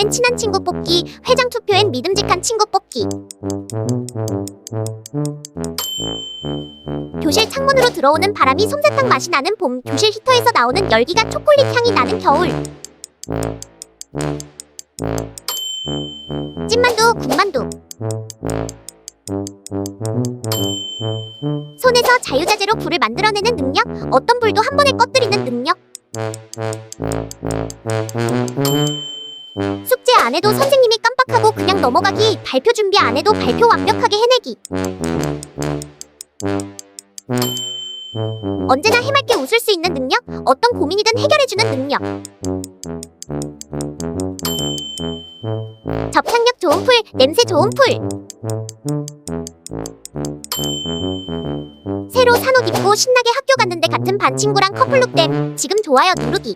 투표엔 친한 친구 뽑기, 회장 투표엔 믿음직한 친구 뽑기. 교실 창문으로 들어오는 바람이 솜사탕 맛이 나는 봄, 교실 히터에서 나오는 열기가 초콜릿 향이 나는 겨울. 찐만두, 군만두. 손에서 자유자재로 불을 만들어내는 능력, 어떤 불도 한 번에 꺼뜨리는 능력. 숙제 안 해도 선생님이 깜빡하고 그냥 넘어가기, 발표 준비 안 해도 발표 완벽하게 해내기. 언제나 해맑게 웃을 수 있는 능력, 어떤 고민이든 해결해주는 능력. 접착력 좋은 풀, 냄새 좋은 풀. 새로 산옷 입고 신나게 학교 갔는데 같은 반 친구랑 커플룩 됨. 지금 좋아요 누르기.